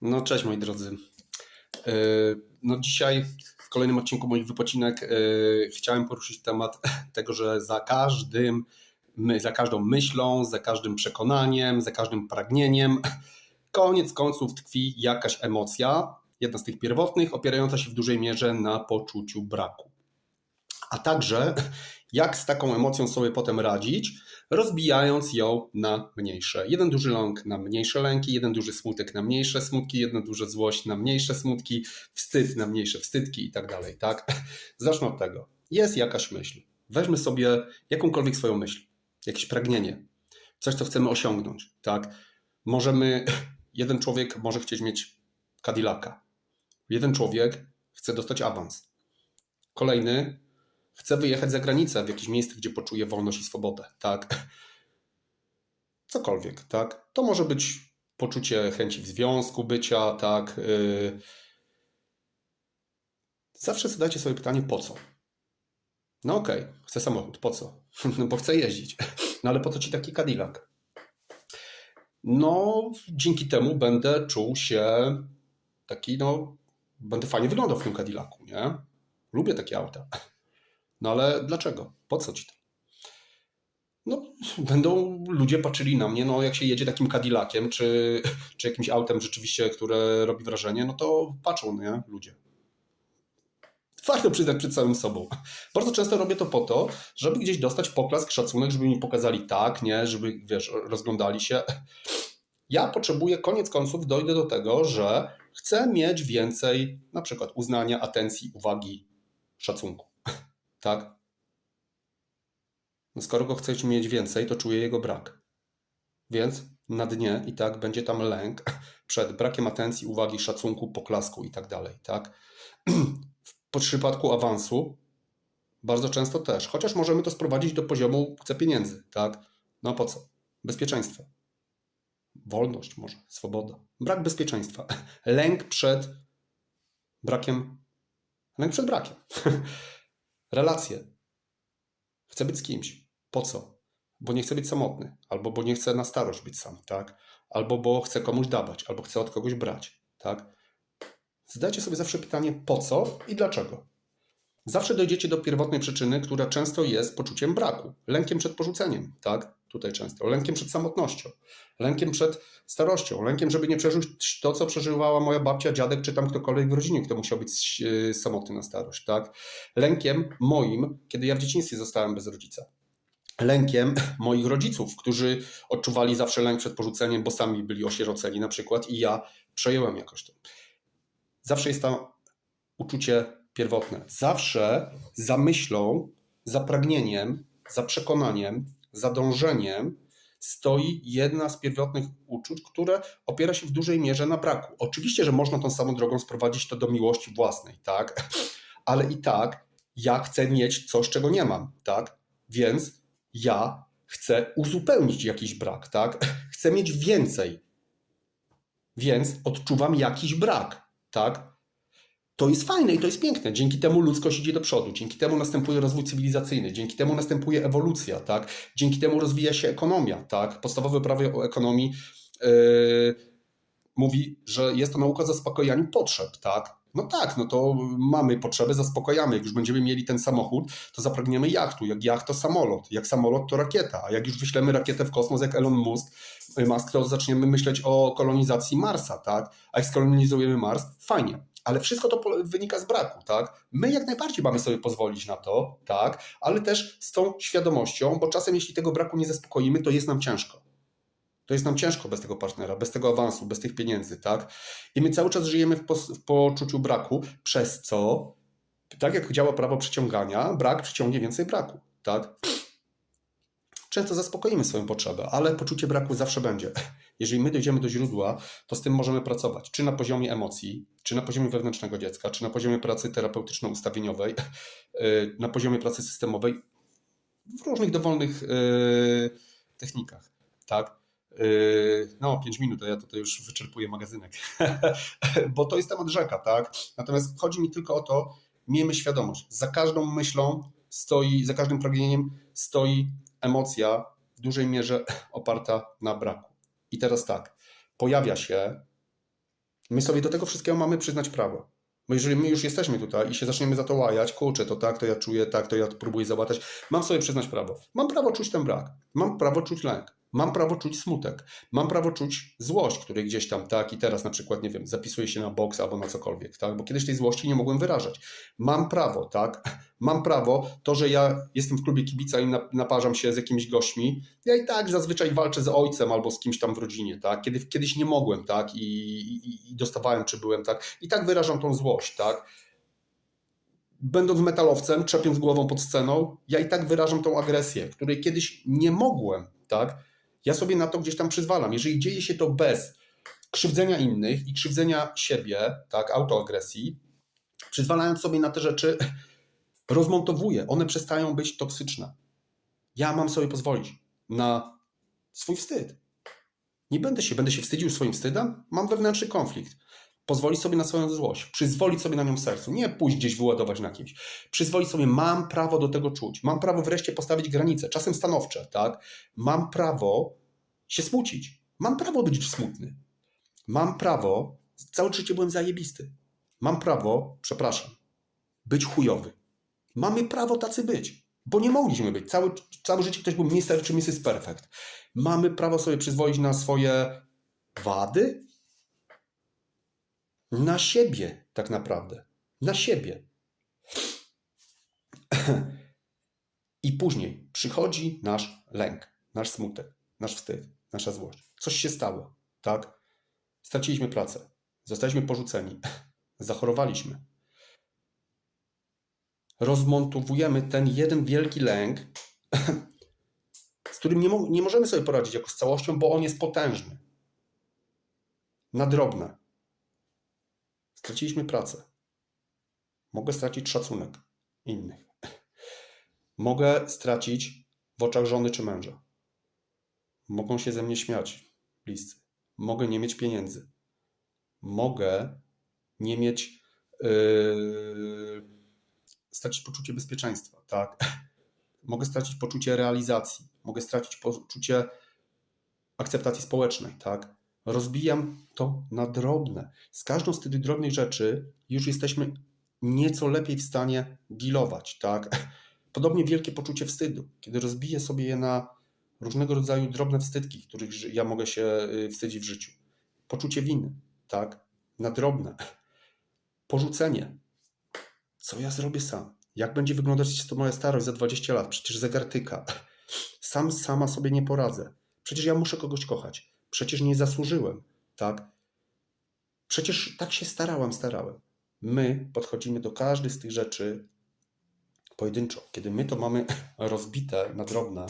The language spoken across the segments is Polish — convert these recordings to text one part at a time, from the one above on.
No cześć moi drodzy. Yy, No dzisiaj w kolejnym odcinku moich wypocinek yy, chciałem poruszyć temat tego, że za każdym, za każdą myślą, za każdym przekonaniem, za każdym pragnieniem, koniec końców tkwi jakaś emocja, jedna z tych pierwotnych, opierająca się w dużej mierze na poczuciu braku. A także jak z taką emocją sobie potem radzić, rozbijając ją na mniejsze. Jeden duży lęk na mniejsze lęki, jeden duży smutek na mniejsze smutki, jedna duża złość na mniejsze smutki, wstyd na mniejsze wstydki i tak dalej, tak? Zacznę od tego. Jest jakaś myśl. Weźmy sobie jakąkolwiek swoją myśl, jakieś pragnienie, coś, co chcemy osiągnąć, tak? Możemy, jeden człowiek może chcieć mieć Cadillaca, jeden człowiek chce dostać awans, kolejny chce wyjechać za granicę w jakieś miejsce, gdzie poczuje wolność i swobodę, tak? Cokolwiek, tak? To może być poczucie chęci w związku, bycia, tak? Yy. Zawsze zadajcie sobie pytanie, po co? No okej, chcę samochód, po co? No bo chcę jeździć. No ale po co ci taki Cadillac? No, dzięki temu będę czuł się taki, no, będę fajnie wyglądał w tym Cadillacu, nie? Lubię takie auta. No ale dlaczego? Po co ci to? No, będą ludzie patrzyli na mnie, no jak się jedzie takim Cadillaciem, czy, czy jakimś autem rzeczywiście, które robi wrażenie, no to patrzą, nie? Ludzie. Warto przyznać przed samym sobą. Bardzo często robię to po to, żeby gdzieś dostać poklask, szacunek, żeby mi pokazali tak, nie? Żeby, wiesz, rozglądali się. Ja potrzebuję, koniec końców, dojdę do tego, że chcę mieć więcej na przykład uznania, atencji, uwagi, szacunku. Tak? No skoro go chcesz mieć więcej, to czuję jego brak. Więc na dnie i tak będzie tam lęk przed brakiem atencji, uwagi, szacunku, poklasku i tak dalej, tak? W przypadku awansu bardzo często też, chociaż możemy to sprowadzić do poziomu chcę pieniędzy, tak? No po co? Bezpieczeństwo. Wolność może, swoboda. Brak bezpieczeństwa. Lęk przed brakiem, lęk przed brakiem. Relacje. Chcę być z kimś. Po co? Bo nie chcę być samotny, albo bo nie chcę na starość być sam, tak? Albo bo chcę komuś dawać, albo chcę od kogoś brać, tak? Zadajcie sobie zawsze pytanie po co i dlaczego. Zawsze dojdziecie do pierwotnej przyczyny, która często jest poczuciem braku, lękiem przed porzuceniem, tak? Tutaj często, lękiem przed samotnością, lękiem przed starością, lękiem, żeby nie przeżyć to, co przeżywała moja babcia, dziadek, czy tam ktokolwiek w rodzinie, kto musiał być yy, samotny na starość, tak? Lękiem moim, kiedy ja w dzieciństwie zostałem bez rodzica. Lękiem moich rodziców, którzy odczuwali zawsze lęk przed porzuceniem, bo sami byli osieroceni na przykład i ja przejąłem jakoś to. Zawsze jest tam uczucie pierwotne. Zawsze za myślą, za pragnieniem, za przekonaniem, za dążeniem stoi jedna z pierwotnych uczuć, które opiera się w dużej mierze na braku. Oczywiście, że można tą samą drogą sprowadzić to do miłości własnej, tak? Ale i tak ja chcę mieć coś, czego nie mam, tak? Więc ja chcę uzupełnić jakiś brak, tak? Chcę mieć więcej. Więc odczuwam jakiś brak, tak? To jest fajne i to jest piękne. Dzięki temu ludzkość idzie do przodu, dzięki temu następuje rozwój cywilizacyjny, dzięki temu następuje ewolucja, tak? Dzięki temu rozwija się ekonomia, tak? Podstawowe prawo o ekonomii yy, mówi, że jest to nauka o potrzeb, tak? No tak, no to mamy potrzeby, zaspokajamy. Jak już będziemy mieli ten samochód, to zapragniemy jachtu. Jak jacht to samolot, jak samolot to rakieta. A jak już wyślemy rakietę w kosmos, jak Elon Musk, Musk to zaczniemy myśleć o kolonizacji Marsa, tak? A jak skolonizujemy Mars, fajnie. Ale wszystko to wynika z braku, tak? My jak najbardziej mamy sobie pozwolić na to, tak? Ale też z tą świadomością, bo czasem jeśli tego braku nie zaspokoimy, to jest nam ciężko. To jest nam ciężko bez tego partnera, bez tego awansu, bez tych pieniędzy, tak? I my cały czas żyjemy w, w poczuciu braku, przez co, tak jak działa prawo przyciągania, brak przyciągnie więcej braku, tak? Często zaspokoimy swoją potrzebę, ale poczucie braku zawsze będzie. Jeżeli my dojdziemy do źródła, to z tym możemy pracować, czy na poziomie emocji, czy na poziomie wewnętrznego dziecka, czy na poziomie pracy terapeutyczno-ustawieniowej, yy, na poziomie pracy systemowej, w różnych dowolnych yy, technikach, tak? Yy, No, 5 minut, a ja tutaj już wyczerpuję magazynek, bo to jest temat rzeka, tak? Natomiast chodzi mi tylko o to, miejmy świadomość, za każdą myślą stoi, za każdym pragnieniem stoi emocja w dużej mierze oparta na braku. I teraz tak, pojawia się My sobie do tego wszystkiego mamy przyznać prawo. Bo jeżeli my już jesteśmy tutaj i się zaczniemy za to łajać, kurczę, to tak, to ja czuję, tak, to ja próbuję załatać, mam sobie przyznać prawo. Mam prawo czuć ten brak. Mam prawo czuć lęk. Mam prawo czuć smutek. Mam prawo czuć złość, której gdzieś tam, tak, i teraz na przykład, nie wiem, zapisuję się na boks albo na cokolwiek, tak, bo kiedyś tej złości nie mogłem wyrażać. Mam prawo, tak, mam prawo, to, że ja jestem w klubie kibica i na- naparzam się z jakimiś gośćmi, ja i tak zazwyczaj walczę z ojcem albo z kimś tam w rodzinie, tak, kiedy kiedyś nie mogłem, tak, i, i, i dostawałem, czy byłem, tak, i tak wyrażam tą złość, tak. Będąc metalowcem, trzepiąc głową pod sceną, ja i tak wyrażam tą agresję, której kiedyś nie mogłem, tak, ja sobie na to gdzieś tam przyzwalam. Jeżeli dzieje się to bez krzywdzenia innych i krzywdzenia siebie, tak, autoagresji, przyzwalając sobie na te rzeczy, rozmontowuję. One przestają być toksyczne. Ja mam sobie pozwolić na swój wstyd. Nie będę się, będę się wstydził swoim wstydem. Mam wewnętrzny konflikt. Pozwolić sobie na swoją złość, przyzwolić sobie na nią sercu, nie pójść gdzieś wyładować na kimś. Przyzwolić sobie, mam prawo do tego czuć, mam prawo wreszcie postawić granice, czasem stanowcze, tak? Mam prawo się smucić, mam prawo być smutny, mam prawo, całe życie byłem zajebisty, mam prawo, przepraszam, być chujowy. Mamy prawo tacy być, bo nie mogliśmy być. Całe, całe życie ktoś był Mr. czy Mrs. Perfect. Mamy prawo sobie przyzwolić na swoje wady, na siebie, tak naprawdę. Na siebie. I później przychodzi nasz lęk, nasz smutek, nasz wstyd, nasza złość. Coś się stało, tak? Straciliśmy pracę, zostaliśmy porzuceni, zachorowaliśmy. Rozmontowujemy ten jeden wielki lęk, z którym nie, mo- nie możemy sobie poradzić jako z całością, bo on jest potężny. Na drobne. Straciliśmy pracę. Mogę stracić szacunek innych. Mogę stracić w oczach żony czy męża. Mogą się ze mnie śmiać bliscy. Mogę nie mieć pieniędzy. Mogę nie mieć. Yy, stracić poczucie bezpieczeństwa, tak? Mogę stracić poczucie realizacji. Mogę stracić poczucie akceptacji społecznej, tak? Rozbijam to na drobne. Z każdą z tych drobnych rzeczy już jesteśmy nieco lepiej w stanie dealować, tak? Podobnie wielkie poczucie wstydu, kiedy rozbiję sobie je na różnego rodzaju drobne wstydki, których ja mogę się y, wstydzić w życiu. Poczucie winy, tak? Na drobne. Porzucenie. Co ja zrobię sam? Jak będzie wyglądać to moja starość za 20 lat? Przecież zegar tyka. Sam sama sobie nie poradzę. Przecież ja muszę kogoś kochać. Przecież nie zasłużyłem, tak? Przecież tak się starałem, starałem. My podchodzimy do każdej z tych rzeczy pojedynczo. Kiedy my to mamy rozbite na drobne,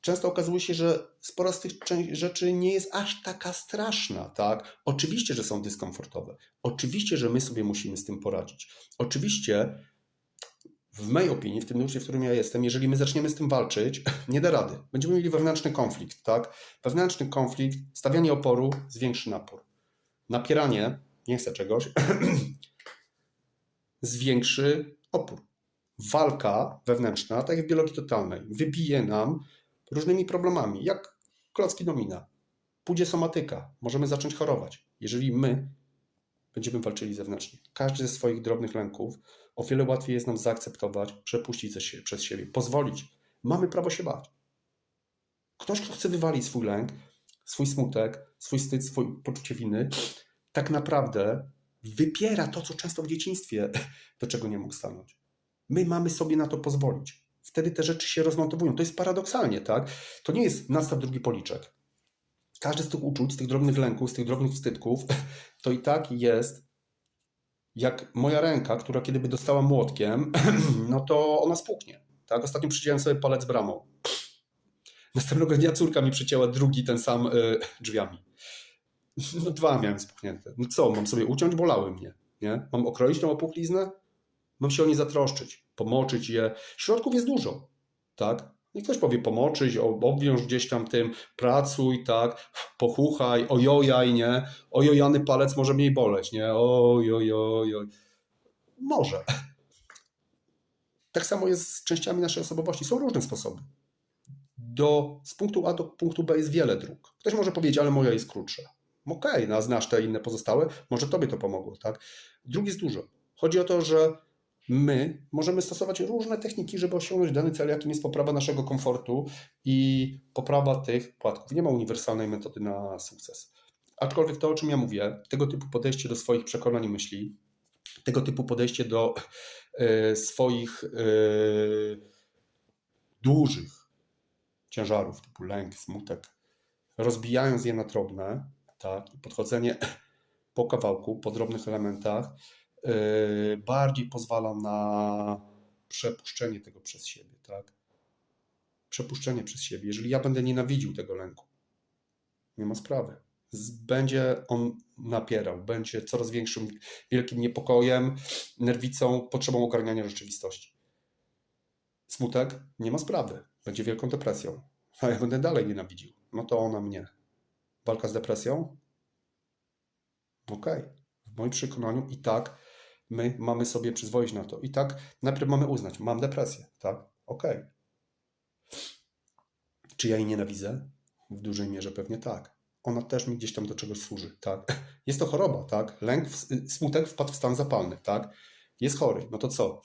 często okazuje się, że spora z tych rzeczy nie jest aż taka straszna, tak? Oczywiście, że są dyskomfortowe. Oczywiście, że my sobie musimy z tym poradzić. Oczywiście, w mojej opinii, w tym nurcie, w którym ja jestem, jeżeli my zaczniemy z tym walczyć, nie da rady. Będziemy mieli wewnętrzny konflikt, tak? Wewnętrzny konflikt, stawianie oporu zwiększy napór. Napieranie, nie chcę czegoś, zwiększy opór. Walka wewnętrzna, tak jak w biologii totalnej, wybije nam różnymi problemami, jak klocki domina. Pójdzie somatyka, możemy zacząć chorować, jeżeli my będziemy walczyli zewnętrznie. Każdy ze swoich drobnych lęków o wiele łatwiej jest nam zaakceptować, przepuścić przez siebie, pozwolić. Mamy prawo się bać. Ktoś, kto chce wywalić swój lęk, swój smutek, swój wstyd, swoje poczucie winy, tak naprawdę wypiera to, co często w dzieciństwie, do czego nie mógł stanąć. My mamy sobie na to pozwolić. Wtedy te rzeczy się rozmontowują. To jest paradoksalnie, tak? To nie jest nastaw drugi policzek. Każdy z tych uczuć, z tych drobnych lęków, z tych drobnych wstydków, to i tak jest jak moja ręka, która kiedy by dostała młotkiem, no to ona spuknie. Tak? Ostatnio przyciąłem sobie palec bramą. Następnego dnia córka mi przycięła drugi ten sam y, drzwiami. No dwa miałem spuchnięte. No co, mam sobie uciąć? Bolały mnie. Nie? Mam okroić tą opuchlizę? Mam się o nie zatroszczyć, pomoczyć je. Środków jest dużo. Tak? I ktoś powie pomoczyć, ob- obwiąż gdzieś tam tym, pracuj, tak, pochuchaj, ojojaj, nie? Ojojany palec może mniej boleć, nie? Ojojojoj. Może. Tak samo jest z częściami naszej osobowości. Są różne sposoby. Do, z punktu A do punktu B jest wiele dróg. Ktoś może powiedzieć, ale moja jest krótsza. Okej, no a znasz te inne pozostałe, może tobie to pomogło, tak? Dróg jest dużo. Chodzi o to, że my możemy stosować różne techniki, żeby osiągnąć dany cel, jakim jest poprawa naszego komfortu i poprawa tych płatków. Nie ma uniwersalnej metody na sukces. Aczkolwiek to, o czym ja mówię, tego typu podejście do swoich przekonań i myśli, tego typu podejście do e, swoich e, dużych ciężarów, typu lęk, smutek, rozbijając je na drobne, tak, podchodzenie po kawałku, po drobnych elementach, bardziej pozwala na przepuszczenie tego przez siebie, tak? Przepuszczenie przez siebie. Jeżeli ja będę nienawidził tego lęku, nie ma sprawy. Będzie on napierał, będzie coraz większym, wielkim niepokojem, nerwicą, potrzebą ogarniania rzeczywistości. Smutek nie ma sprawy, będzie wielką depresją, a ja będę dalej nienawidził. No to ona mnie. Walka z depresją? Okej. W moim przekonaniu i tak my mamy sobie przyzwolić na to. I tak najpierw mamy uznać, mam depresję, tak? Okej. Czy ja jej nienawidzę? W dużej mierze pewnie tak. Ona też mi gdzieś tam do czegoś służy, tak? Jest to choroba, tak? Lęk, w- smutek wpadł w stan zapalny, tak? Jest chory, no to co?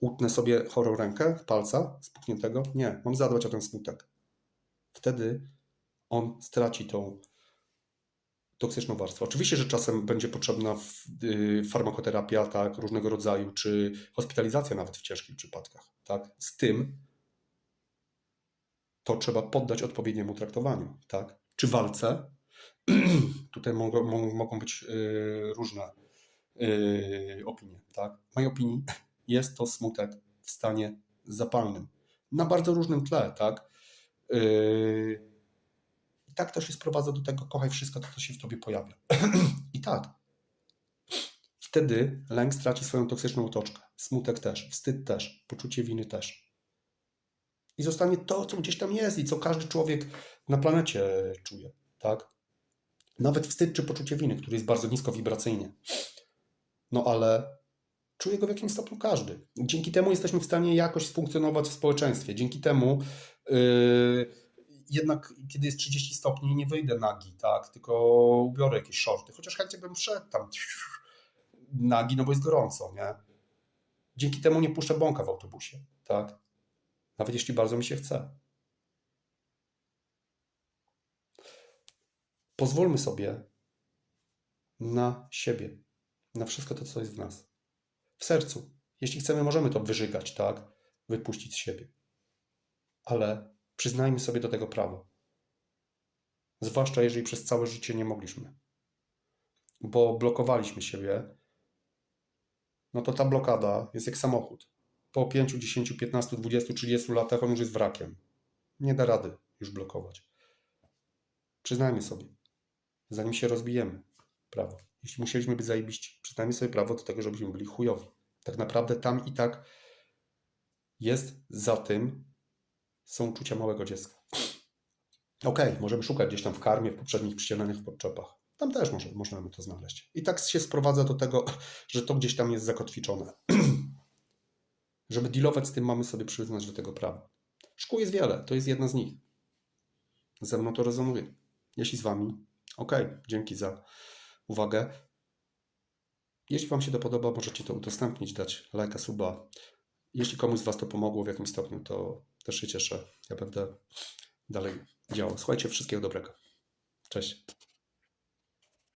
Utnę sobie chorą rękę, palca spuchniętego? Nie, mam zadbać o ten smutek. Wtedy on straci tą toksyczną warstwę. Oczywiście, że czasem będzie potrzebna y, farmakoterapia, tak, różnego rodzaju, czy hospitalizacja nawet w ciężkich przypadkach, tak. Z tym to trzeba poddać odpowiedniemu traktowaniu, tak. Czy walce? Tutaj mogą, mogą, być y, różne y, opinie, tak. W mojej opinii jest to smutek w stanie zapalnym. Na bardzo różnym tle, tak. Y, i tak to się sprowadza do tego, kochaj wszystko, to, co się w tobie pojawia. I tak. Wtedy lęk straci swoją toksyczną otoczkę. Smutek też, wstyd też, poczucie winy też. I zostanie to, co gdzieś tam jest i co każdy człowiek na planecie czuje. Tak? Nawet wstyd czy poczucie winy, który jest bardzo nisko wibracyjnie. No ale czuje go w jakimś stopniu każdy. Dzięki temu jesteśmy w stanie jakoś funkcjonować w społeczeństwie. Dzięki temu yy, jednak kiedy jest 30 stopni, nie wyjdę nagi, tak? Tylko ubiorę jakieś shorty, chociaż chętnie bym szedł tam nagi, no bo jest gorąco, nie? Dzięki temu nie puszczę bąka w autobusie, tak? Nawet jeśli bardzo mi się chce. Pozwólmy sobie na siebie, na wszystko to, co jest w nas. W sercu. Jeśli chcemy, możemy to wyżygać, tak? Wypuścić z siebie. Ale przyznajmy sobie do tego prawo. Zwłaszcza jeżeli przez całe życie nie mogliśmy. Bo blokowaliśmy siebie, no to ta blokada jest jak samochód. Po 5, 10, 15, 20, 30 latach on już jest wrakiem. Nie da rady już blokować. Przyznajmy sobie, zanim się rozbijemy, prawo. Jeśli musieliśmy być zajebiści, przyznajmy sobie prawo do tego, żebyśmy byli chujowi. Tak naprawdę tam i tak jest za tym są uczucia małego dziecka. Okej, możemy szukać gdzieś tam w karmie, w poprzednich przycieleniach, w podczepach. Tam też może, możemy to znaleźć. I tak się sprowadza do tego, że to gdzieś tam jest zakotwiczone. Żeby dealować z tym, mamy sobie przyznać do tego prawa. Szkół jest wiele, to jest jedna z nich. Ze mną to rezonuje. Jeśli z Wami, okej, dzięki za uwagę. Jeśli Wam się to podoba, możecie to udostępnić, dać lajka, suba. Jeśli komuś z Was to pomogło w jakimś stopniu, to też się cieszę. Ja będę dalej działał. Słuchajcie, wszystkiego dobrego. Cześć.